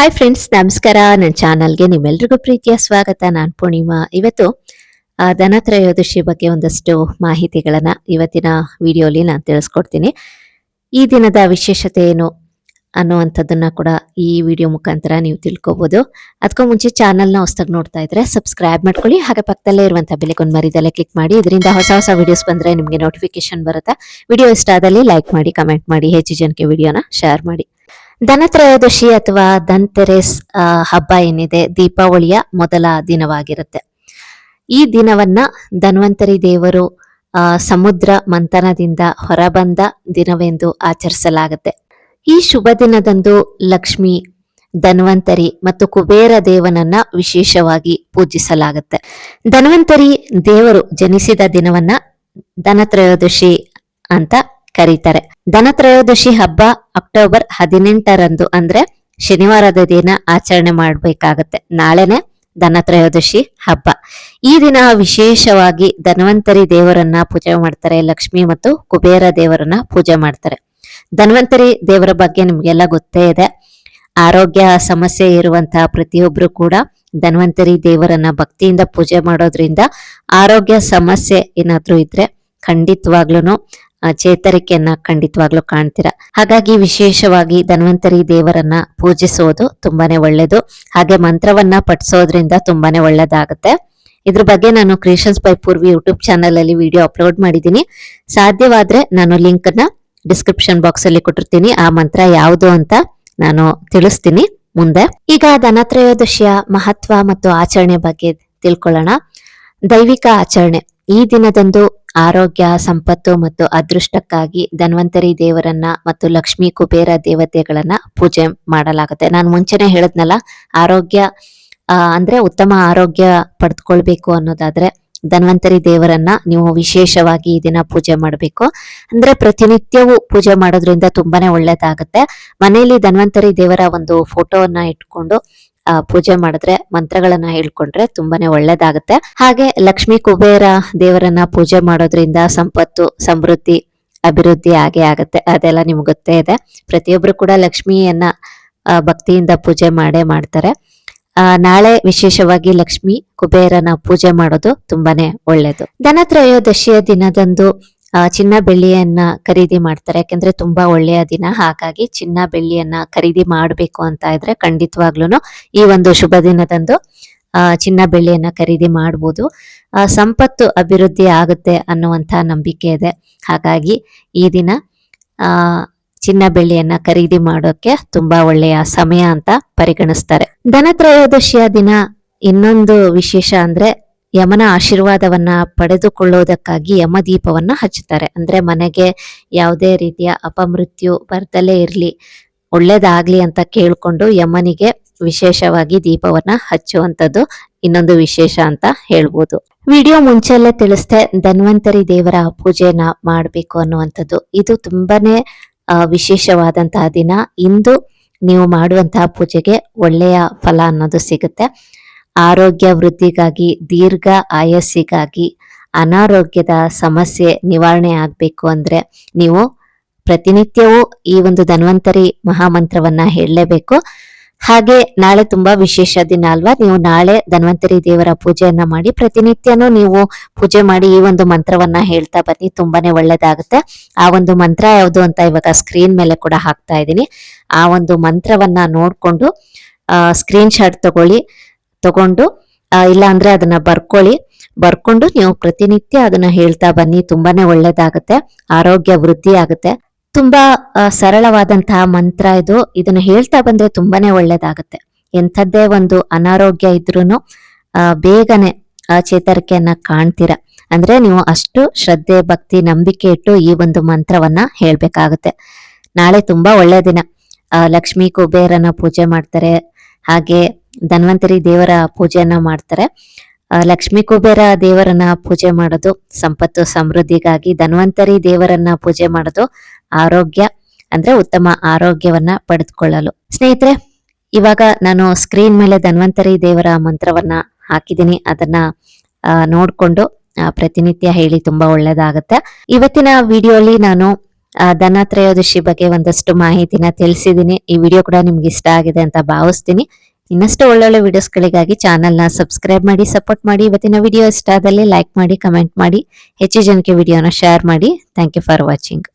Hi friends ನಮಸ್ಕಾರ. ನನ್ನ ಚಾನಲ್ಗೆ ನಿಮ್ಮೆಲ್ರಿಗೂ ಪ್ರೀತಿಯ ಸ್ವಾಗತ. ನಾನು ಪೂರ್ಣಿಮಾ. ಇವತ್ತು ಧನತ್ರಯೋದಶಿ ಬಗ್ಗೆ ಒಂದಷ್ಟು ಮಾಹಿತಿಗಳನ್ನ ಇವತ್ತಿನ ವಿಡಿಯೋಲಿ ನಾನು ತಿಳಿಸ್ಕೊಡ್ತೀನಿ. ಈ ದಿನದ ವಿಶೇಷತೆ ಏನು ಅನ್ನುವಂಥದ್ದನ್ನ ಕೂಡ ಈ ವಿಡಿಯೋ ಮುಖಾಂತರ ನೀವು ತಿಳ್ಕೊಬೋದು. ಅದಕ್ಕೂ ಮುಂಚೆ ಚಾನಲ್ನ ಹೊಸದಾಗಿ ನೋಡ್ತಾ ಇದ್ರೆ ಸಬ್ಸ್ಕ್ರೈಬ್ ಮಾಡ್ಕೊಳ್ಳಿ. ಹಾಗೆ ಪಕ್ಕದಲ್ಲೇ ಇರುವಂಥ ಬೆಲೆಗೊಂದು ಮರಿದಲ್ಲೇ ಕ್ಲಿಕ್ ಮಾಡಿ. ಇದರಿಂದ ಹೊಸ ಹೊಸ ವಿಡಿಯೋಸ್ ಬಂದ್ರೆ ನಿಮಗೆ ನೋಟಿಫಿಕೇಶನ್ ಬರುತ್ತೆ? ವಿಡಿಯೋ ಇಷ್ಟ ಆದಲ್ಲಿ ಲೈಕ್ ಮಾಡಿ ಕಮೆಂಟ್ ಮಾಡಿ, ಹೆಚ್ಚು ಜನಕ್ಕೆ ವಿಡಿಯೋನ ಶೇರ್ ಮಾಡಿ. ಧನತ್ರಯೋದಶಿ ಅಥವಾ ಧನ್ತೆರೆಸ್ ಹಬ್ಬ ಏನಿದೆ, ದೀಪಾವಳಿಯ ಮೊದಲ ದಿನವಾಗಿರುತ್ತೆ. ಈ ದಿನವನ್ನ ಧನ್ವಂತರಿ ದೇವರು ಸಮುದ್ರ ಮಂಥನದಿಂದ ಹೊರಬಂದ ದಿನವೆಂದು ಆಚರಿಸಲಾಗುತ್ತೆ. ಈ ಶುಭ ದಿನದಂದು ಲಕ್ಷ್ಮಿ, ಧನ್ವಂತರಿ ಮತ್ತು ಕುಬೇರ ದೇವನನ್ನ ವಿಶೇಷವಾಗಿ ಪೂಜಿಸಲಾಗುತ್ತೆ. ಧನ್ವಂತರಿ ದೇವರು ಜನಿಸಿದ ದಿನವನ್ನ ಧನತ್ರಯೋದಶಿ ಅಂತ ಕರೀತಾರೆ. ಧನತ್ರಯೋದಶಿ ಹಬ್ಬ ಅಕ್ಟೋಬರ್ ಹದಿನೆಂಟರಂದು ಅಂದ್ರೆ ಶನಿವಾರದ ದಿನ ಆಚರಣೆ ಮಾಡಬೇಕಾಗತ್ತೆ. ನಾಳೆನೆ ಧನತ್ರಯೋದಶಿ ಹಬ್ಬ. ಈ ದಿನ ವಿಶೇಷವಾಗಿ ಧನ್ವಂತರಿ ದೇವರನ್ನ ಪೂಜೆ ಮಾಡ್ತಾರೆ. ಲಕ್ಷ್ಮಿ ಮತ್ತು ಕುಬೇರ ದೇವರನ್ನ ಪೂಜೆ ಮಾಡ್ತಾರೆ. ಧನ್ವಂತರಿ ದೇವರ ಬಗ್ಗೆ ನಿಮ್ಗೆಲ್ಲ ಗೊತ್ತೇ ಇದೆ. ಆರೋಗ್ಯ ಸಮಸ್ಯೆ ಇರುವಂತಹ ಪ್ರತಿಯೊಬ್ರು ಕೂಡ ಧನ್ವಂತರಿ ದೇವರನ್ನ ಭಕ್ತಿಯಿಂದ ಪೂಜೆ ಮಾಡೋದ್ರಿಂದ ಆರೋಗ್ಯ ಸಮಸ್ಯೆ ಏನಾದ್ರೂ ಇದ್ರೆ ಖಂಡಿತವಾಗ್ಲೂ ಚೇತರಿಕೆಯನ್ನ ಖಂಡಿತವಾಗ್ಲೂ ಕಾಣ್ತೀರಾ? ಹಾಗಾಗಿ ವಿಶೇಷವಾಗಿ ಧನ್ವಂತರಿ ದೇವರನ್ನ ಪೂಜಿಸೋದು ತುಂಬಾನೇ ಒಳ್ಳೇದು. ಹಾಗೆ ಮಂತ್ರವನ್ನ ಪಠಿಸೋದ್ರಿಂದ ತುಂಬಾನೇ ಒಳ್ಳೇದಾಗುತ್ತೆ. ಇದ್ರ ಬಗ್ಗೆ ನಾನು creations by Purvi YouTube channel ಅಲ್ಲಿ ವಿಡಿಯೋ ಅಪ್ಲೋಡ್ ಮಾಡಿದ್ದೀನಿ. ಸಾಧ್ಯವಾದ್ರೆ ನಾನು ಲಿಂಕ್ನ ಡಿಸ್ಕ್ರಿಪ್ಷನ್ ಬಾಕ್ಸ್ ಅಲ್ಲಿ ಕೊಟ್ಟಿರ್ತೀನಿ. ಆ ಮಂತ್ರ ಯಾವುದು ಅಂತ ನಾನು ತಿಳಿಸ್ತೀನಿ ಮುಂದೆ. ಈಗ ಧನತ್ರಯೋದಶಿಯ ಮಹತ್ವ ಮತ್ತು ಆಚರಣೆ ಬಗ್ಗೆ ತಿಳ್ಕೊಳ್ಳೋಣ. ದೈವಿಕ ಆಚರಣೆ. ಈ ದಿನದಂದು ಆರೋಗ್ಯ, ಸಂಪತ್ತು ಮತ್ತು ಅದೃಷ್ಟಕ್ಕಾಗಿ ಧನ್ವಂತರಿ ದೇವರನ್ನ ಮತ್ತು ಲಕ್ಷ್ಮಿ ಕುಬೇರ ದೇವತೆಗಳನ್ನ ಪೂಜೆ ಮಾಡಲಾಗುತ್ತೆ. ನಾನು ಮುಂಚೆನೆ ಹೇಳದ್ನಲ್ಲ, ಆರೋಗ್ಯ ಅಂದ್ರೆ ಉತ್ತಮ ಆರೋಗ್ಯ ಪಡೆದುಕೊಳ್ಬೇಕು ಅನ್ನೋದಾದ್ರೆ ಧನ್ವಂತರಿ ದೇವರನ್ನ ನೀವು ವಿಶೇಷವಾಗಿ ಈ ದಿನ ಪೂಜೆ ಮಾಡಬೇಕು. ಅಂದ್ರೆ ಪ್ರತಿನಿತ್ಯವೂ ಪೂಜೆ ಮಾಡೋದ್ರಿಂದ ತುಂಬಾನೇ ಒಳ್ಳೇದಾಗುತ್ತೆ. ಮನೆಯಲ್ಲಿ ಧನ್ವಂತರಿ ದೇವರ ಒಂದು ಫೋಟೋವನ್ನ ಇಟ್ಕೊಂಡು ಪೂಜೆ ಮಾಡಿದ್ರೆ, ಮಂತ್ರಗಳನ್ನ ಹೇಳ್ಕೊಂಡ್ರೆ ತುಂಬಾನೇ ಒಳ್ಳೇದಾಗುತ್ತೆ. ಹಾಗೆ ಲಕ್ಷ್ಮಿ ಕುಬೇರ ದೇವರನ್ನ ಪೂಜೆ ಮಾಡೋದ್ರಿಂದ ಸಂಪತ್ತು, ಸಮೃದ್ಧಿ, ಅಭಿವೃದ್ಧಿ ಆಗೇ ಆಗುತ್ತೆ. ಅದೆಲ್ಲ ನಿಮ್ಗೆ ಗೊತ್ತೇ ಇದೆ. ಪ್ರತಿಯೊಬ್ರು ಕೂಡ ಲಕ್ಷ್ಮಿಯನ್ನ ಭಕ್ತಿಯಿಂದ ಪೂಜೆ ಮಾಡೇ ಮಾಡ್ತಾರೆ. ನಾಳೆ ವಿಶೇಷವಾಗಿ ಲಕ್ಷ್ಮಿ ಕುಬೇರನ ಪೂಜೆ ಮಾಡೋದು ತುಂಬಾನೇ ಒಳ್ಳೇದು. ಧನತ್ರಯೋದಶಿಯ ದಿನದಂದು ಚಿನ್ನ ಬೆಳ್ಳಿಯನ್ನ ಖರೀದಿ ಮಾಡ್ತಾರೆ. ಯಾಕೆಂದ್ರೆ ತುಂಬಾ ಒಳ್ಳೆಯ ದಿನ. ಹಾಗಾಗಿ ಚಿನ್ನ ಬೆಳ್ಳಿಯನ್ನ ಖರೀದಿ ಮಾಡಬೇಕು ಅಂತ ಇದ್ರೆ ಖಂಡಿತವಾಗ್ಲೂ ಈ ಒಂದು ಶುಭ ದಿನದಂದು ಚಿನ್ನ ಬೆಳ್ಳಿಯನ್ನ ಖರೀದಿ ಮಾಡ್ಬೋದು. ಆ, ಸಂಪತ್ತು ಅಭಿವೃದ್ಧಿ ಆಗುತ್ತೆ ಅನ್ನುವಂತ ನಂಬಿಕೆ ಇದೆ. ಹಾಗಾಗಿ ಈ ದಿನ ಆ ಚಿನ್ನ ಬೆಳ್ಳಿಯನ್ನ ಖರೀದಿ ಮಾಡೋಕೆ ತುಂಬಾ ಒಳ್ಳೆಯ ಸಮಯ ಅಂತ ಪರಿಗಣಿಸ್ತಾರೆ. ಧನತ್ರಯೋದಶಿಯ ದಿನ ಇನ್ನೊಂದು ವಿಶೇಷ ಅಂದ್ರೆ ಯಮನ ಆಶೀರ್ವಾದವನ್ನ ಪಡೆದುಕೊಳ್ಳೋದಕ್ಕಾಗಿ ಯಮದೀಪವನ್ನ ಹಚ್ಚುತ್ತಾರೆ. ಅಂದ್ರೆ ಮನೆಗೆ ಯಾವುದೇ ರೀತಿಯ ಅಪಮೃತ್ಯು ಬರ್ತಲೇ ಇರ್ಲಿ, ಒಳ್ಳೇದಾಗ್ಲಿ ಅಂತ ಕೇಳ್ಕೊಂಡು ಯಮನಿಗೆ ವಿಶೇಷವಾಗಿ ದೀಪವನ್ನ ಹಚ್ಚುವಂಥದ್ದು ಇನ್ನೊಂದು ವಿಶೇಷ ಅಂತ ಹೇಳ್ಬೋದು. ವಿಡಿಯೋ ಮುಂಚೆಲ್ಲೇ ತಿಳಿಸ್ದೆ, ಧನ್ವಂತರಿ ದೇವರ ಪೂಜೆನ ಮಾಡಬೇಕು ಅನ್ನುವಂಥದ್ದು. ಇದು ತುಂಬಾನೇ ವಿಶೇಷವಾದಂತಹ ದಿನ. ಇಂದು ನೀವು ಮಾಡುವಂತಹ ಪೂಜೆಗೆ ಒಳ್ಳೆಯ ಫಲ ಅನ್ನೋದು ಸಿಗುತ್ತೆ. ಆರೋಗ್ಯ ವೃದ್ಧಿಗಾಗಿ, ದೀರ್ಘ ಆಯಸ್ಸಿಗಾಗಿ ಅನಾರೋಗ್ಯದ ಸಮಸ್ಯೆ ನಿವಾರಣೆ ಆಗಬೇಕು ಅಂದರೆ ನೀವು ಪ್ರತಿನಿತ್ಯವೂ ಈ ಒಂದು ಧನ್ವಂತರಿ ಮಹಾಮಂತ್ರವನ್ನು ಹೇಳಲೇಬೇಕು. ಹಾಗೆ ನಾಳೆ ತುಂಬಾ ವಿಶೇಷ ದಿನ ಅಲ್ವಾ? ನೀವು ನಾಳೆ ಧನ್ವಂತರಿ ದೇವರ ಪೂಜೆಯನ್ನ ಮಾಡಿ ಪ್ರತಿನಿತ್ಯನೂ ನೀವು ಪೂಜೆ ಮಾಡಿ ಈ ಒಂದು ಮಂತ್ರವನ್ನ ಹೇಳ್ತಾ ಬನ್ನಿ, ತುಂಬಾನೇ ಒಳ್ಳೇದಾಗುತ್ತೆ. ಆ ಒಂದು ಮಂತ್ರ ಯಾವುದು ಅಂತ ಇವಾಗ ಸ್ಕ್ರೀನ್ ಮೇಲೆ ಕೂಡ ಹಾಕ್ತಾ ಇದ್ದೀನಿ. ಆ ಒಂದು ಮಂತ್ರವನ್ನ ನೋಡ್ಕೊಂಡು ಸ್ಕ್ರೀನ್ ಶಾಟ್ ತಗೊಳ್ಳಿ. ತಗೊಂಡು ಇಲ್ಲ ಅಂದ್ರೆ ಅದನ್ನ ಬರ್ಕೊಳ್ಳಿ. ಬರ್ಕೊಂಡು ನೀವು ಪ್ರತಿನಿತ್ಯ ಅದನ್ನ ಹೇಳ್ತಾ ಬನ್ನಿ. ತುಂಬಾನೇ ಒಳ್ಳೇದಾಗುತ್ತೆ. ಆರೋಗ್ಯ ವೃದ್ಧಿ ಆಗುತ್ತೆ. ತುಂಬಾ ಸರಳವಾದಂತಹ ಮಂತ್ರ ಇದು. ಇದನ್ನ ಹೇಳ್ತಾ ಬಂದ್ರೆ ತುಂಬಾನೇ ಒಳ್ಳೇದಾಗುತ್ತೆ. ಎಂಥದ್ದೇ ಒಂದು ಅನಾರೋಗ್ಯ ಇದ್ರೂ ಬೇಗನೆ, ಆ, ಚೇತರಿಕೆಯನ್ನ ಕಾಣ್ತೀರಾ. ಅಂದ್ರೆ ನೀವು ಅಷ್ಟು ಶ್ರದ್ಧೆ, ಭಕ್ತಿ, ನಂಬಿಕೆ ಇಟ್ಟು ಈ ಒಂದು ಮಂತ್ರವನ್ನ ಹೇಳ್ಬೇಕಾಗುತ್ತೆ. ನಾಳೆ ತುಂಬಾ ಒಳ್ಳೆಯ ದಿನ. ಲಕ್ಷ್ಮೀ ಕುಬೇರನ ಪೂಜೆ ಮಾಡ್ತಾರೆ. ಹಾಗೆ ಧನ್ವಂತರಿ ದೇವರ ಪೂಜೆಯನ್ನ ಮಾಡ್ತಾರೆ. ಲಕ್ಷ್ಮೀ ಕುಬೇರ ದೇವರನ್ನ ಪೂಜೆ ಮಾಡೋದು, ಸಂಪತ್ತು ಸಮೃದ್ಧಿಗಾಗಿ ಧನ್ವಂತರಿ ದೇವರನ್ನ ಪೂಜೆ ಮಾಡೋದು ಆರೋಗ್ಯ, ಅಂದ್ರೆ ಉತ್ತಮ ಆರೋಗ್ಯವನ್ನ ಪಡೆದುಕೊಳ್ಳಲು. ಸ್ನೇಹಿತರೆ, ಇವಾಗ ನಾನು ಸ್ಕ್ರೀನ್ ಮೇಲೆ ಧನ್ವಂತರಿ ದೇವರ ಮಂತ್ರವನ್ನ ಹಾಕಿದ್ದೀನಿ. ಅದನ್ನ ನೋಡಿಕೊಂಡು ಪ್ರತಿನಿತ್ಯ ಹೇಳಿ ತುಂಬಾ ಒಳ್ಳೇದಾಗತ್ತೆ. ಇವತ್ತಿನ ವಿಡಿಯೋಲಿ ನಾನು ಧನ ಧನತ್ರಯೋದಶಿ ಬಗ್ಗೆ ಒಂದಷ್ಟು ಮಾಹಿತಿನ ತಿಳಿಸಿದ್ದೀನಿ. ಈ ವಿಡಿಯೋ ಕೂಡ ನಿಮ್ಗೆ ಇಷ್ಟ ಆಗಿದೆ ಅಂತ ಭಾವಿಸ್ತೀನಿ. ಇನ್ನಷ್ಟು ಒಳ್ಳೊಳ್ಳೆ ವಿಡಿಯೋಸ್ಗಳಿಗಾಗಿ ಚಾನಲ್ನ ಸಬ್ಸ್ಕ್ರೈಬ್ ಮಾಡಿ ಸಪೋರ್ಟ್ ಮಾಡಿ. ಇವತ್ತಿನ ವಿಡಿಯೋ ಇಷ್ಟ ಆದಲ್ಲಿ ಲೈಕ್ ಮಾಡಿ ಕಮೆಂಟ್ ಮಾಡಿ. ಹೆಚ್ಚು ಜನಕ್ಕೆ ವಿಡಿಯೋನ ಶೇರ್ ಮಾಡಿ. Thank you for watching